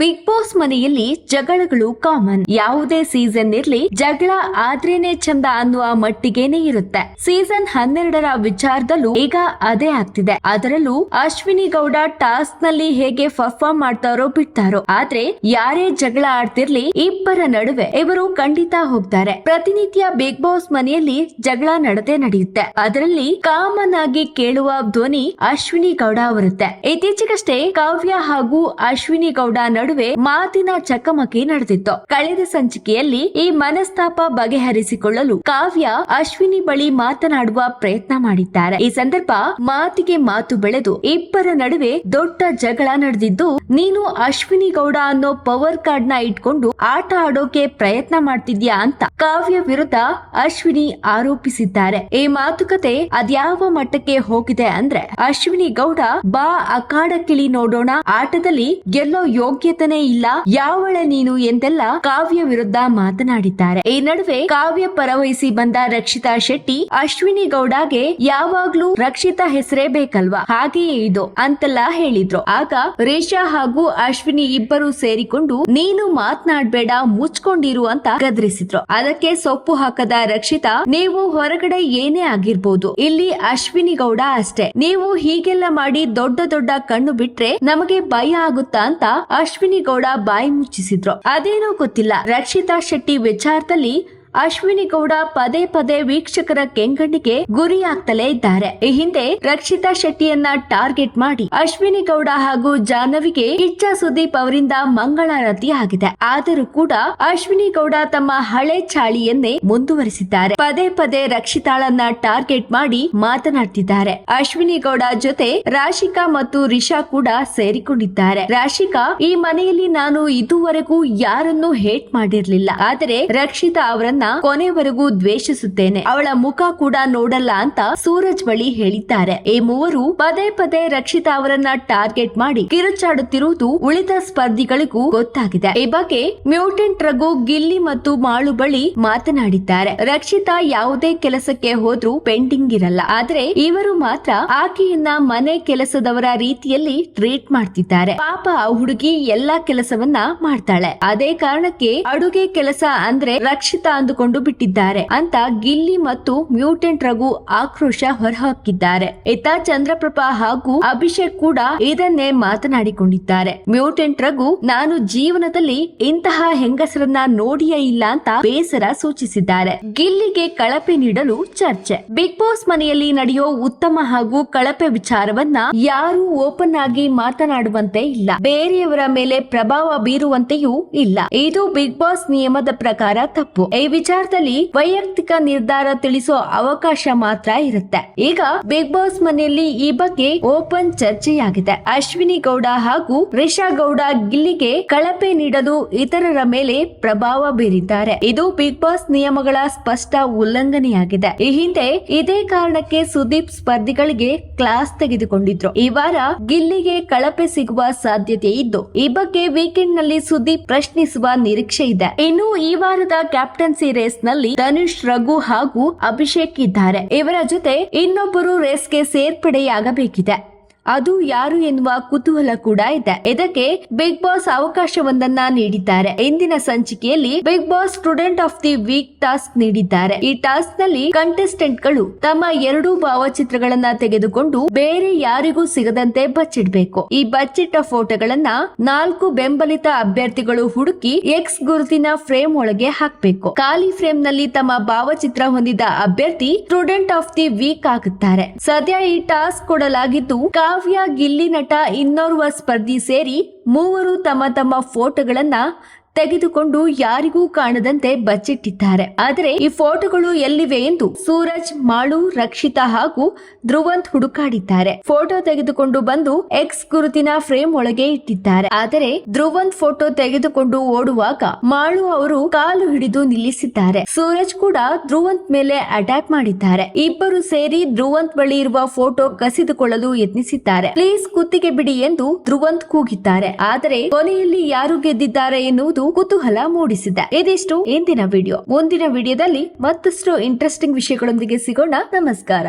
Big boss ಮನೆಯಲ್ಲಿ ಜಗಳಗಳು common ಯಾವುದೇ ಸೀಸನ್ ಇರ್ಲಿ ಜಗಳ ಆದ್ರೇನೆ ಚಂದ ಅನ್ನುವ ಮಟ್ಟಿಗೆನೆ ಇರುತ್ತೆ. ಸೀಸನ್ ಹನ್ನೆರಡರ ವಿಚಾರದಲ್ಲೂ ಈಗ ಅದೇ ಆಗ್ತಿದೆ. ಅದರಲ್ಲೂ ಅಶ್ವಿನಿ ಗೌಡ ಟಾಸ್ಕ್ನಲ್ಲಿ ಹೇಗೆ ಪರ್ಫಾರ್ಮ್ ಮಾಡ್ತಾರೋ ಬಿಡ್ತಾರೋ. ಆದ್ರೆ ಯಾರೇ ಜಗಳ ಆಡ್ತಿರ್ಲಿ ಇಬ್ಬರ ನಡುವೆ ಇವರು ಖಂಡಿತ ಹೋಗ್ತಾರೆ. ಪ್ರತಿನಿತ್ಯ ಬಿಗ್ ಬಾಸ್ ಮನೆಯಲ್ಲಿ ಜಗಳ ನಡತೆ ನಡೆಯುತ್ತೆ. ಅದರಲ್ಲಿ ಕಾಮನ್ ಆಗಿ ಕೇಳುವ ಧ್ವನಿ ಅಶ್ವಿನಿ ಗೌಡ ಅವರುತ್ತೆ ಇತ್ತೀಚೆಗಷ್ಟೇ ಕಾವ್ಯ ಹಾಗೂ ಅಶ್ವಿನಿ ಗೌಡ ಮಾತಿನ ಚಕಮಕಿ ನಡೆದಿತ್ತು. ಕಳೆದ ಸಂಚಿಕೆಯಲ್ಲಿ ಈ ಮನಸ್ತಾಪ ಬಗೆಹರಿಸಿಕೊಳ್ಳಲು ಕಾವ್ಯ ಅಶ್ವಿನಿ ಬಳಿ ಮಾತನಾಡುವ ಪ್ರಯತ್ನ ಮಾಡಿದ್ದಾರೆ. ಈ ಸಂದರ್ಭ ಮಾತಿಗೆ ಮಾತು ಬೆಳೆದು ಇಬ್ಬರ ನಡುವೆ ದೊಡ್ಡ ಜಗಳ ನಡೆದಿದ್ದು, ನೀನು ಅಶ್ವಿನಿ ಗೌಡ ಅನ್ನೋ ಪವರ್ ಕಾರ್ಡ್ನ ಇಟ್ಕೊಂಡು ಆಟ ಆಡೋಕೆ ಪ್ರಯತ್ನ ಮಾಡ್ತಿದ್ಯಾ ಅಂತ ಕಾವ್ಯ ವಿರುದ್ಧ ಅಶ್ವಿನಿ ಆರೋಪಿಸಿದ್ದಾರೆ. ಈ ಮಾತುಕತೆ ಅದ್ಯಾವ ಮಟ್ಟಕ್ಕೆ ಹೋಗಿದೆ ಅಂದ್ರೆ ಅಶ್ವಿನಿ ಗೌಡ ಬಾ ಅಖಾಡಕ್ಕಿಳಿ ನೋಡೋಣ. ಆಟದಲ್ಲಿ ಗೆಲ್ಲೋ ಯೋಗ್ಯತೆನೇ ಇಲ್ಲ. ಯಾವಳ ನೀನು ಎಂದೆಲ್ಲ ಕಾವ್ಯ ವಿರುದ್ಧ ಮಾತನಾಡಿದ್ದಾರೆ. ಈ ನಡುವೆ ಕಾವ್ಯ ಪರವಹಿಸಿ ಬಂದ ರಕ್ಷಿತಾ ಶೆಟ್ಟಿ ಅಶ್ವಿನಿ ಗೌಡಗೆ ಯಾವಾಗ್ಲೂ ರಕ್ಷಿತಾ ಹೆಸರೇ ಬೇಕಲ್ವಾ? ಹಾಗೆಯೇ ಇದು ಅಂತೆಲ್ಲ ಹೇಳಿದ್ರು. ಆಗ ರೇಷಾ ಹಾಗೂ ಅಶ್ವಿನಿ ಇಬ್ಬರು ಸೇರಿಕೊಂಡು ನೀನು ಮಾತನಾಡ್ಬೇಡ, ಮುಚ್ಕೊಂಡಿರು ಅಂತ ಗದರಿಸಿದ್ರು. ಅದಕ್ಕೆ ಸೊಪ್ಪು ಹಾಕದ ರಕ್ಷಿತಾ, ನೀವು ಹೊರಗಡೆ ಏನೇ ಆಗಿರ್ಬೋದು, ಇಲ್ಲಿ ಅಶ್ವಿನಿ ಗೌಡ ಅಷ್ಟೇ. ನೀವು ಹೀಗೆಲ್ಲ ಮಾಡಿ ದೊಡ್ಡ ದೊಡ್ಡ ಕಣ್ಣು ಬಿಟ್ರೆ ನಮಗೆ ಭಯ ಆಗುತ್ತಾ ಅಂತ ಅಶ್ವಿನಿ ಗೌಡ ಬಾಯಿ ಮುಚ್ಚಿಸಿದ್ರು. ಅದೇನೋ ಗೊತ್ತಿಲ್ಲ. ರಕ್ಷಿತಾ ಶೆಟ್ಟಿ ವಿಚಾರದಲ್ಲಿ ಅಶ್ವಿನಿ ಗೌಡ ಪದೇ ಪದೇ ವೀಕ್ಷಕರ ಕೆಂಗಣ್ಣಿಗೆ ಗುರಿಯಾಗ್ತಲೇ ಇದ್ದಾರೆ. ಈ ಹಿಂದೆ ರಕ್ಷಿತಾ ಶೆಟ್ಟಿಯನ್ನ ಟಾರ್ಗೆಟ್ ಮಾಡಿ ಅಶ್ವಿನಿ ಗೌಡ ಹಾಗೂ ಜಾಹ್ನವಿಗೆ ಕಿಚ್ಚ ಸುದೀಪ್ ಅವರಿಂದ ಮಂಗಳಾರತಿ ಆಗಿದೆ. ಆದರೂ ಕೂಡ ಅಶ್ವಿನಿ ಗೌಡ ತಮ್ಮ ಹಳೆ ಚಾಳಿಯನ್ನೇ ಮುಂದುವರಿಸಿದ್ದಾರೆ. ಪದೇ ಪದೇ ರಕ್ಷಿತಾಳನ್ನ ಟಾರ್ಗೆಟ್ ಮಾಡಿ ಮಾತನಾಡ್ತಿದ್ದಾರೆ. ಅಶ್ವಿನಿ ಗೌಡ ಜೊತೆ ರಾಶಿಕಾ ಮತ್ತು ರಿಷಾ ಕೂಡ ಸೇರಿಕೊಂಡಿದ್ದಾರೆ. ರಾಶಿಕಾ, ಈ ಮನೆಯಲ್ಲಿ ನಾನು ಇದುವರೆಗೂ ಯಾರನ್ನೂ ಹೇಟ್ ಮಾಡಿರ್ಲಿಲ್ಲ. ಆದರೆ ರಕ್ಷಿತಾ ಅವರನ್ನ ಕೊನೆವರೆಗೂ ದ್ವೇಷಿಸುತ್ತೇನೆ. ಅವಳ ಮುಖ ಕೂಡ ನೋಡಲ್ಲ ಅಂತ ಸೂರಜ್ ಬಳಿ ಹೇಳಿದ್ದಾರೆ. ಈ ಮೂವರು ಪದೇ ಪದೇ ರಕ್ಷಿತಾ ಅವರನ್ನ ಟಾರ್ಗೆಟ್ ಮಾಡಿ ಕಿರುಚಾಡುತ್ತಿರುವುದು ಉಳಿದ ಸ್ಪರ್ಧಿಗಳಿಗೂ ಗೊತ್ತಾಗಿದೆ. ಈ ಬಗ್ಗೆ ಮ್ಯೂಟೆಂಟ್ ರಘು, ಗಿಲ್ಲಿ ಮತ್ತು ಮಾಳು ಬಳಿ ಮಾತನಾಡಿದ್ದಾರೆ. ರಕ್ಷಿತಾ ಯಾವುದೇ ಕೆಲಸಕ್ಕೆ ಹೋದ್ರೂ ಪೆಂಡಿಂಗ್ ಇರಲ್ಲ. ಆದ್ರೆ ಇವರು ಮಾತ್ರ ಆಕೆಯನ್ನ ಮನೆ ಕೆಲಸದವರ ರೀತಿಯಲ್ಲಿ ಟ್ರೀಟ್ ಮಾಡ್ತಿದ್ದಾರೆ. ಪಾಪ ಹುಡುಗಿ ಎಲ್ಲಾ ಕೆಲಸವನ್ನ ಮಾಡ್ತಾಳೆ. ಅದೇ ಕಾರಣಕ್ಕೆ ಅಡುಗೆ ಕೆಲಸ ಅಂದ್ರೆ ರಕ್ಷಿತಾ ಅಂದುಕೊಂಡು ಬಿಟ್ಟಿದ್ದಾರೆ. ಅಂತ ಗಿಲ್ಲಿ ಮತ್ತು ಮ್ಯೂಟೆಂಟ್ ರಘು ಆಕ್ರೋಶ ಹೊರಹಾಕಿದ್ದಾರೆ. ಇತ್ತ ಚಂದ್ರಪ್ರಭಾ ಹಾಗೂ ಅಭಿಷೇಕ್ ಕೂಡ ಇದನ್ನೇ ಮಾತನಾಡಿಕೊಂಡಿದ್ದಾರೆ. ಮ್ಯೂಟೆಂಟ್ ರಘು, ನಾನು ಜೀವನದಲ್ಲಿ ಇಂತಹ ಹೆಂಗಸರನ್ನ ನೋಡಿಯೇ ಇಲ್ಲ ಅಂತ ಬೇಸರ ಸೂಚಿಸಿದ್ದಾರೆ. ಗಿಲ್ಲಿಗೆ ಕಳಪೆ ನೀಡಲು ಚರ್ಚೆ. ಬಿಗ್ ಬಾಸ್ ಮನೆಯಲ್ಲಿ ನಡೆಯೋ ಉತ್ತಮ ಹಾಗೂ ಕಳಪೆ ವಿಚಾರವನ್ನ ಯಾರು ಓಪನ್ ಆಗಿ ಮಾತನಾಡುವಂತೆ ಇಲ್ಲ. ಬೇರೆಯವರ ಮೇಲೆ ಪ್ರಭಾವ ಬೀರುವಂತೆಯೂ ಇಲ್ಲ. ಇದು ಬಿಗ್ ಬಾಸ್ ನಿಯಮದ ಪ್ರಕಾರ ತಪ್ಪು. ಈ ವಿಚಾರದಲ್ಲಿ ವೈಯಕ್ತಿಕ ನಿರ್ಧಾರ ತಿಳಿಸೋ ಅವಕಾಶ ಮಾತ್ರ ಇರುತ್ತೆ. ಈಗ ಬಿಗ್ ಬಾಸ್ ಮನೆಯಲ್ಲಿ ಈ ಬಗ್ಗೆ ಓಪನ್ ಚರ್ಚೆಯಾಗಿದೆ. ಅಶ್ವಿನಿ ಗೌಡ ಹಾಗೂ ರಿಷಾ ಗೌಡ ಗಿಲ್ಲಿಗೆ ಕಳಪೆ ನೀಡಲು ಇತರರ ಮೇಲೆ ಪ್ರಭಾವ ಬೀರಿದ್ದಾರೆ. ಇದು ಬಿಗ್ ಬಾಸ್ ನಿಯಮಗಳ ಸ್ಪಷ್ಟ ಉಲ್ಲಂಘನೆಯಾಗಿದೆ. ಈ ಹಿಂದೆ ಇದೇ ಕಾರಣಕ್ಕೆ ಸುದೀಪ್ ಸ್ಪರ್ಧಿಗಳಿಗೆ ಕ್ಲಾಸ್ ತೆಗೆದುಕೊಂಡಿದ್ರು. ಈ ವಾರ ಗಿಲ್ಲಿಗೆ ಕಳಪೆ ಸಿಗುವ ಸಾಧ್ಯತೆ ಇದ್ದು, ಈ ಬಗ್ಗೆ ವೀಕೆಂಡ್ನಲ್ಲಿ ಸುದೀಪ್ ಪ್ರಶ್ನಿಸುವ ನಿರೀಕ್ಷೆ ಇದೆ. ಇನ್ನು ಈ ವಾರದ ಕ್ಯಾಪ್ಟನ್ಸಿ ರೇಸ್ನಲ್ಲಿ ಧನುಷ್ ರಘು ಹಾಗೂ ಅಭಿಷೇಕ್ ಇದ್ದಾರೆ. ಇವರ ಜೊತೆ ಇನ್ನೊಬ್ಬರು ರೇಸ್ಗೆ ಸೇರ್ಪಡೆಯಾಗಬೇಕಿದೆ. ಅದು ಯಾರು ಎನ್ನುವ ಕುತೂಹಲ ಕೂಡ ಇದೆ. ಇದಕ್ಕೆ ಬಿಗ್ ಬಾಸ್ ಅವಕಾಶವೊಂದನ್ನ ನೀಡಿದ್ದಾರೆ. ಇಂದಿನ ಸಂಚಿಕೆಯಲ್ಲಿ Bigg Boss student of the week task ನೀಡಿದ್ದಾರೆ. ಈ ಟಾಸ್ಕ್ನಲ್ಲಿ ಕಂಟೆಸ್ಟೆಂಟ್ಗಳು ತಮ್ಮ ಎರಡು ಭಾವಚಿತ್ರಗಳನ್ನ ತೆಗೆದುಕೊಂಡು ಬೇರೆ ಯಾರಿಗೂ ಸಿಗದಂತೆ ಬಚ್ಚಿಡಬೇಕು. ಈ ಬಚ್ಚಿಟ್ಟ ಫೋಟೋಗಳನ್ನ ನಾಲ್ಕು ಬೆಂಬಲಿತ ಅಭ್ಯರ್ಥಿಗಳು ಹುಡುಕಿ ಎಕ್ಸ್ ಗುರುತಿನ ಫ್ರೇಮ್ ಒಳಗೆ ಹಾಕಬೇಕು. ಖಾಲಿ ಫ್ರೇಮ್ನಲ್ಲಿ ತಮ್ಮ ಭಾವಚಿತ್ರ ಹೊಂದಿದ ಅಭ್ಯರ್ಥಿ ಸ್ಟೂಡೆಂಟ್ ಆಫ್ ದಿ ವೀಕ್ ಆಗುತ್ತಾರೆ. ಸದ್ಯ ಈ ಟಾಸ್ಕ್ ಕೊಡಲಾಗಿದ್ದು ಕಾವ್ಯ ಗಿಲ್ಲಿ ನಟ ಇನ್ನೋರ್ವ ಸ್ಪರ್ಧಿ ಸೇರಿ ಮೂವರು ತಮ್ಮ ತಮ್ಮ ಫೋಟೋಗಳನ್ನ ತೆಗೆದುಕೊಂಡು ಯಾರಿಗೂ ಕಾಣದಂತೆ ಬಚ್ಚಿಟ್ಟಿದ್ದಾರೆ. ಆದರೆ ಈ ಫೋಟೋಗಳು ಎಲ್ಲಿವೆ ಎಂದು ಸೂರಜ್, ಮಾಳು, ರಕ್ಷಿತಾ ಹಾಗೂ ಧ್ರುವಂತ್ ಹುಡುಕಾಡಿದ್ದಾರೆ. ಫೋಟೋ ತೆಗೆದುಕೊಂಡು ಬಂದು ಎಕ್ಸ್ ಗುರುತಿನ ಫ್ರೇಮ್ ಒಳಗೆ ಇಟ್ಟಿದ್ದಾರೆ. ಆದರೆ ಧ್ರುವಂತ್ ಫೋಟೋ ತೆಗೆದುಕೊಂಡು ಓಡುವಾಗ ಮಾಳು ಅವರು ಕಾಲು ಹಿಡಿದು ನಿಲ್ಲಿಸಿದ್ದಾರೆ. ಸೂರಜ್ ಕೂಡ ಧ್ರುವಂತ್ ಮೇಲೆ ಅಟ್ಯಾಕ್ ಮಾಡಿದ್ದಾರೆ. ಇಬ್ಬರು ಸೇರಿ ಧ್ರುವಂತ್ ಬಳಿ ಇರುವ ಫೋಟೋ ಕಸಿದುಕೊಳ್ಳಲು ಯತ್ನಿಸಿದ್ದಾರೆ. ಪ್ಲೀಸ್ ಕುತ್ತಿಗೆ ಬಿಡಿ ಎಂದು ಧ್ರುವಂತ್ ಕೂಗಿದ್ದಾರೆ. ಆದರೆ ಕೊನೆಯಲ್ಲಿ ಯಾರು ಗೆದ್ದಿದ್ದಾರೆ ಎನ್ನುವುದು ಕುತೂಹಲ ಮೂಡಿಸಿದೆ. ಇದಿಷ್ಟು ಇಂದಿನ ವಿಡಿಯೋ. ಮುಂದಿನ ವಿಡಿಯೋದಲ್ಲಿ ಮತ್ತಷ್ಟು ಇಂಟ್ರೆಸ್ಟಿಂಗ್ ವಿಷಯಗಳೊಂದಿಗೆ ಸಿಗೋಣ. ನಮಸ್ಕಾರ.